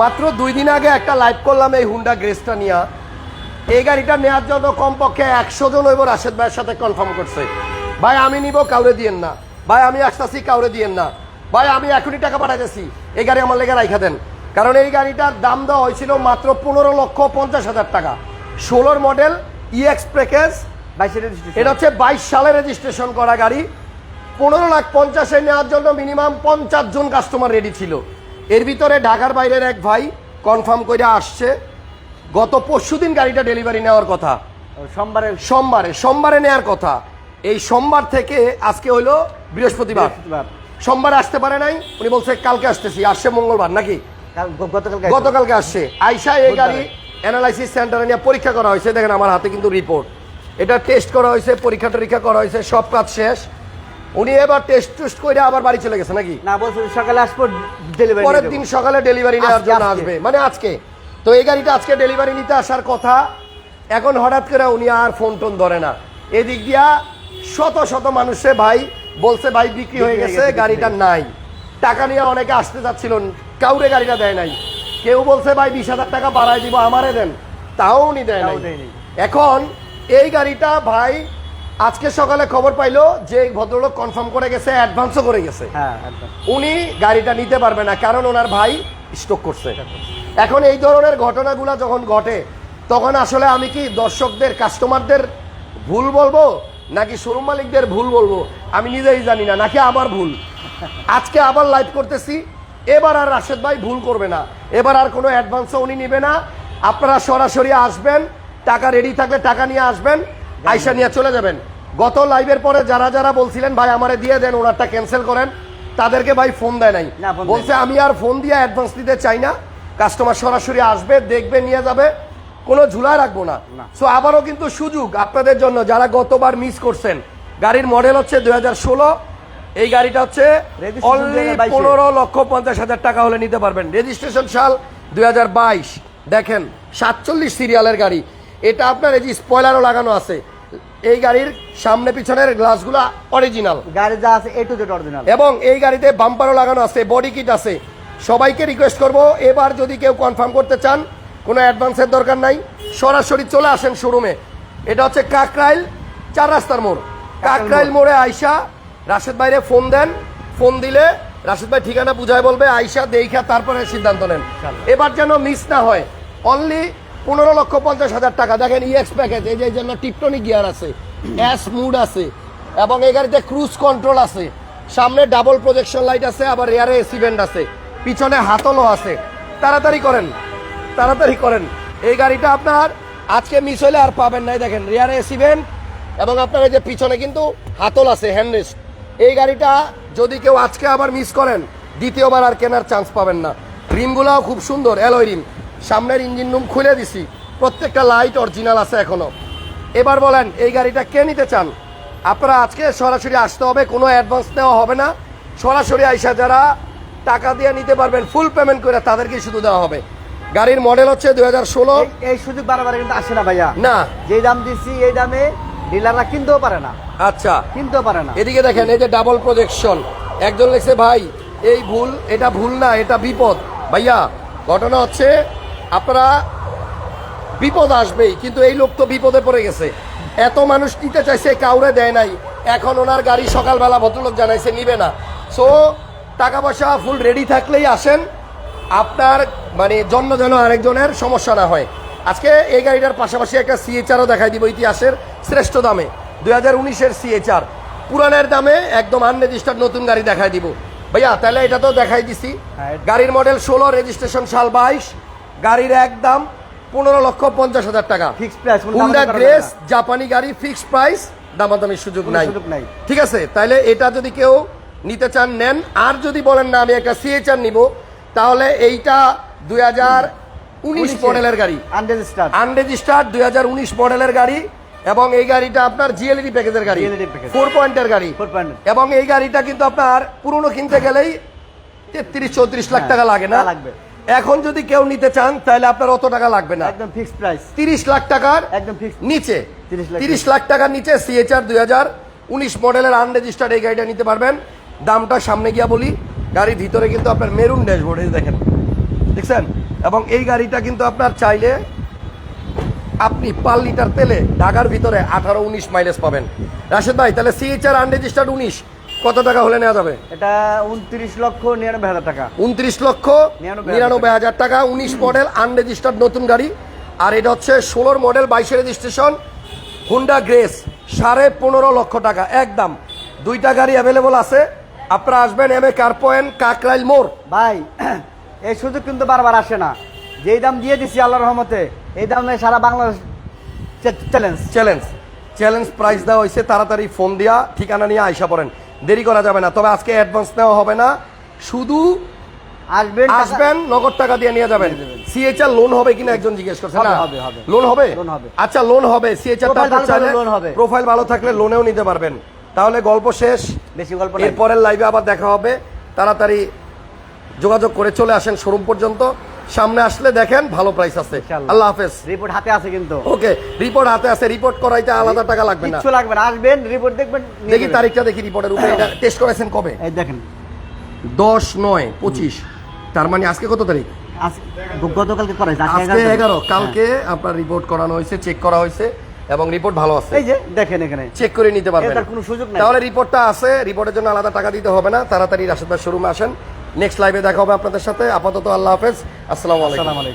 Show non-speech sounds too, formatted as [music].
মাত্র দুই দিন আগে একটা লাইভ করলাম এই হুন্ডা গ্রেসটা নিয়ে। এই গাড়িটা নেওয়ার জন্য কমপক্ষে একশো জন হইব রাশেদ ভাইয়ের সাথে কনফার্ম করছে। ভাই আমি নিব কাউরে দিয়েন না। ভাই আমি আসতেছি কাউরে দিয়েন না। ভাই আমি এখনই টাকা পাঠাইতেছি। এই গাড়ি আমার লেগে রাইখা দেন। কারণ এই গাড়িটার দাম দেওয়া হয়েছিল মাত্র পনেরো লক্ষ পঞ্চাশ হাজার টাকা। ষোলোর মডেল ইএক্স প্যাকেজ এটা হচ্ছে বাইশ সালে রেজিস্ট্রেশন করা গাড়ি। পনেরো লাখ পঞ্চাশে নেওয়ার জন্য মিনিমাম পঞ্চাশ জন কাস্টমার রেডি ছিল। এর ভিতরে ঢাকার বাইরের এক ভাই কনফার্ম করে আসছে। গত পরশুদিন গাড়িটা ডেলিভারি নেওয়ার কথা। সোমবারে সোমবারে সোমবারে নেওয়ার কথা। এই সোমবার থেকে আজকে হইল বৃহস্পতিবার। সোমবারে আসতে পারে নাই উনি বলছে কালকে আসতেছি আসছে মঙ্গলবার নাকি? গতকালকে গতকালকে আসছে। আইসা এই গাড়ি অ্যানালাইসিস সেন্টারে নিয়ে পরীক্ষা করা হয়েছে। দেখেন আমার হাতে কিন্তু রিপোর্ট এটা টেস্ট করা হয়েছে পরীক্ষা টরীক্ষা করা হয়েছে সব কাজ শেষ। উনি এবার টেস্ট টুস্ট করে আবার বাড়ি চলে গেছে নাকি? না বলছে সকালে আসব ডেলিভারি পরের দিন সকালে ডেলিভারি নেওয়ার জন্য আসবে। মানে আজকে। তো এই গাড়িটা আজকে ডেলিভারি নিতে আসার কথা। এখন হঠাৎ করে উনি আর ফোন টোন ধরে না। এদিক দিয়া শত শত মানুষে ভাই বলছে ভাই বিক্রি হয়ে গেছে গাড়িটা নাই। টাকা নিয়ে অনেকে আসতে চাচ্ছিল কাউরে গাড়িটা দেয় নাই। কেউ বলছে ভাই বিশ হাজার টাকা বাড়াই দিব আমারে দেন। তাও উনি দেয় নাই। এখন এই গাড়িটা ভাই আজকে সকালে খবর পাইলো যে ভদ্রলোক কনফার্ম করে গেছে অ্যাডভান্সও করে গেছে। হ্যাঁ উনি গাড়িটা নিতে পারবে না কারণ ওনার ভাই স্টক করছে। এখন এই ধরনের ঘটনাগুলো যখন ঘটে তখন আসলে আমি কি দর্শকদের কাস্টমারদের ভুল বলব নাকি শোরুম মালিকদের ভুল বলব? আমি নিজেই জানি না নাকি আমার ভুল? আজকে আবার লাইভ করতেছি এবার আর রাশেদ ভাই ভুল করবে না। এবার আর কোনো অ্যাডভান্সও উনি নেবে না। আপনারা সরাসরি আসবেন টাকা রেডি থাকলে টাকা নিয়ে আসবেন। আইসা নিয়ে চলে যাবেন। গত লাইভের পরে যারা যারা বলছিলেন ভাই আমারে দিয়ে দেন ওনারটা ক্যান্সেল করেন তাদেরকে ভাই ফোন দেয় নাই। বলছে আমি আর ফোন দিয়ে অ্যাডভান্স দিতে চাই না। কাস্টমার সরাসরি আসবে দেখবে নিয়ে যাবে। কোনো ঝুলায় রাখব না। সো আবারও কিন্তু সুযোগ আপনাদের জন্য যারা গতবার মিস করছেন। গাড়ির মডেল হচ্ছে দুই হাজার ষোলো। এই গাড়িটা হচ্ছে অনলি পনেরো লক্ষ পঞ্চাশ হাজার টাকা হলে নিতে পারবেন। রেজিস্ট্রেশন সাল দুই হাজার বাইশ। দেখেন সাতচল্লিশ সিরিয়ালের গাড়ি। এটা আপনার এই যে স্পয়লারও লাগানো আছে। এই গাড়ির সামনে পিছনের গ্লাসগুলো অরিজিনাল গাড়ি যা আছে এ টু জেড অরিজিনাল এবং এই গাড়িতে বাম্পারও লাগানো আছে বডি কিট আছে। সবাইকে রিকোয়েস্ট করব এবার যদি কেউ কনফার্ম করতে চান কোনো অ্যাডভান্সের দরকার নাই। সরাসরি চলে আসেন শোরুমে এটা হচ্ছে কাকরাইল চার রাস্তার মোড়। কাকরাইল মোড়ে। আইসা রাশেদ ভাইরে ফোন দেন। ফোন দিলে রাশেদ ভাই ঠিকানা বুঝায় বলবে আইসা দেখা তারপরে সিদ্ধান্ত নেন। এবার যেন মিস না হয়। অনলি পনেরো লক্ষ পঞ্চাশ হাজার টাকা। দেখেন ইএক্স প্যাকেজ এই যে জন্য টিপটনিক গিয়ার আছে অ্যাস মুড আছে, এবং এই গাড়িতে ক্রুজ কন্ট্রোল আছে। সামনে ডাবল প্রজেকশন লাইট আছে, আবার রেয়ারে এসি ভেন্ট আছে। পিছনে হাতলও আছে। তাড়াতাড়ি করেন তাড়াতাড়ি করেন। এই গাড়িটা আপনার আজকে মিস হলে আর পাবেন নাই দেখেন রেয়ারে এসি ভেন্ট এবং আপনার এই যে পিছনে কিন্তু হাতল আছে হ্যান্ডরেস্ট এই গাড়িটা যদি কেউ আজকে আবার মিস করেন, দ্বিতীয়বার আর কেনার চান্স পাবেন না। রিমগুলাও খুব সুন্দর অ্যালয় রিম সামনের ইঞ্জিন রুম খুলে দিছি। প্রত্যেকটা লাইট অরিজিনাল আছে এখনও। এবার বলেন এই গাড়িটা কে নিতে চান? আপনারা আজকে সরাসরি আসতে হবে কোনো অ্যাডভান্স নেওয়া হবে না। সরাসরি আইসা যারা টাকা দিয়ে নিতে পারবেন ফুল পেমেন্ট করে তাদেরকেই শুধু দেওয়া হবে। গাড়ির মডেল হচ্ছে দুই হাজার ষোলো। এই- সুযোগ বারবার কিন্তু আসে না ভাইয়া। না। যে দাম দিচ্ছি এই দামে ডিলাররা কিনতেও পারে না। আচ্ছা। কিনতেও পারে না। এদিকে দেখেন এই যে ডাবল প্রজেকশন একজন লিখছে ভাই এই ভুল এটা ভুল না এটা বিপদ। ভাইয়া ঘটনা হচ্ছে আপনারা বিপদ আসবেই কিন্তু এই লোক তো বিপদে পড়ে গেছে। এত মানুষ নিতে চাইছে কাউরে দেয় নাই। এখন ওনার গাড়ি সকালবেলা ভদ্রলোক জানাইছে নিবে না। সো টাকা পয়সা ফুল রেডি থাকলেই আসেন। আপনার মানে জন্য যেন আরেকজনের সমস্যা না হয়। আজকে এই গাড়িটার পাশাপাশি একটা সিএচআরও দেখাই দিব ইতিহাসের শ্রেষ্ঠ দামে। দুই হাজার উনিশের সিএচআর পুরানের দামে একদম আনরেজিস্টার্ড নতুন গাড়ি দেখাই দিব। ভাইয়া তাহলে এটা তো দেখাই দিছি। হ্যাঁ। গাড়ির মডেল ষোলো রেজিস্ট্রেশন সাল বাইশ। গাড়ির এক দাম পনেরো লক্ষ পঞ্চাশ হাজার টাকা। হুন্ডা দামাদামি গ্রেস জাপানি গাড়ি ফিক্সড প্রাইস দামাদামির সুযোগ নাই। সুযোগ নাই। ঠিক আছে? তাহলে এটা যদি কেউ নিতে চান নেন। আর যদি বলেন না আমি একটা সিএচআর নিব তাহলে এইটা দুই হাজার উনিশ মডেলের গাড়ি। আনরেজিস্টার্ড আনরেজিস্টার্ড দুই হাজার উনিশ মডেলের গাড়ি এবং এই গাড়িটা আপনার জিএলডি প্যাকেজের গাড়ি। ফোর পয়েন্টের গাড়ি। এবং এই গাড়িটা কিন্তু আপনার পুরনো কিনতে গেলেই তেত্রিশ চৌত্রিশ লাখ হ্যাঁ, টাকা লাগে না। লাগবে। এখন যদি কেউ নিতে চান তাহলে আপনার অত টাকা লাগবে না। একদম ফিক্সড প্রাইস তিরিশ লাখ টাকার একদম ফিক্সড নিচে 30 লাখ তিরিশ লাখ টাকার নিচে সিএচআর দুই হাজার উনিশ মডেলের আনরেজিস্টার্ড এই গাড়িটা নিতে পারবেন। দামটা সামনে গিয়া বলি গাড়ির ভিতরে কিন্তু আপনার মেরুন ড্যাশবোর্ড এই দেখেন। দেখছেন? এবং এই গাড়িটা কিন্তু আপনার চাইলে আপনি পার লিটার তেলে ঢাকার ভিতরে আঠারো উনিশ মাইলেজ পাবেন। রাশেদ ভাই তাহলে সিএইচআর আনরেজিস্টার্ড উনিশ কত টাকা হলে নেওয়া যাবে? এটা উনত্রিশ লক্ষ নিরানব্বই হাজার টাকা। উনত্রিশ লক্ষ নিরানব্বই হাজার টাকা উনিশ মডেল আনরেজিস্টার্ড নতুন গাড়ি। আর এটা হচ্ছে ষোলোর মডেল বাইশে রেজিস্ট্রেশন হুন্ডা গ্রেস সাড়ে পনেরো লক্ষ টাকা একদম। দুইটা গাড়ি অ্যাভেলেবল আছে। আপনারা আসবেন M A car point Kakrail মোড় ভাই এই সুযোগ কিন্তু বারবার আসে না। যেই দাম দিয়ে দিছি আল্লাহর রহমতে এই দাম দামে সারা Bangladesh challenge. Challenge challenge price দেওয়া হয়েছে তাড়াতাড়ি ফোন দিয়া ঠিকানা নিয়ে আইসা পড়েন। দেরি করা যাবে না তবে আজকে অ্যাডভান্স নেওয়া হবে না। শুধু আসবেন আসবেন নগদ টাকা দিয়ে নিয়ে যাবেন। সিএচআর লোন হবে কিনা একজন জিজ্ঞেস করছে না? হবে, হবে। লোন হবে? লোন হবে। আচ্ছা লোন হবে। সিএচআর। প্রোফাইল ভালো থাকলে লোনেও নিতে পারবেন। তাহলে গল্প শেষ। বেশি গল্প নাই। এরপরের লাইভে আবার দেখা হবে। তাড়াতাড়ি যোগাযোগ করে চলে আসেন শোরুম পর্যন্ত। সামনে আসলে দেখেন ভালো প্রাইস আছে। আল্লাহ হাফেজ। রিপোর্ট হাতে আছে কিন্তু। ওকে রিপোর্ট হাতে আছে রিপোর্ট করাইতে আলাদা টাকা লাগবে না। কিচ্ছু লাগবে না। আসবেন রিপোর্ট দেখবেন দেখি তারিখটা দেখি রিপোর্টের উপরে। এটা [coughs] টেস্ট করেছেন কবে? এই দেখেন। দশ নয় পঁচিশ। তার মানে আজকে কত তারিখ? আজ- গতকালকে করাইছে। আজকে আজকে এগারো এগারো। তারিখ। কালকে আপনার রিপোর্ট করানো হয়েছে চেক করা হয়েছে এবং রিপোর্ট ভালো আছে। হ্যাঁ। এই যে দেখেন এখানে। চেক করে নিতে পারবেন। এটার কোনো সুযোগ নাই। তাহলে রিপোর্টটা আছে। রিপোর্টের জন্য আলাদা টাকা দিতে হবে না। তাড়াতাড়ি রাশেদ ভাই শোরুমে আসেন। নেক্সট লাইভে দেখা হবে আপনাদের সাথে। আপাতত আল্লাহ হাফেজ। আসসালামু আলাইকুম।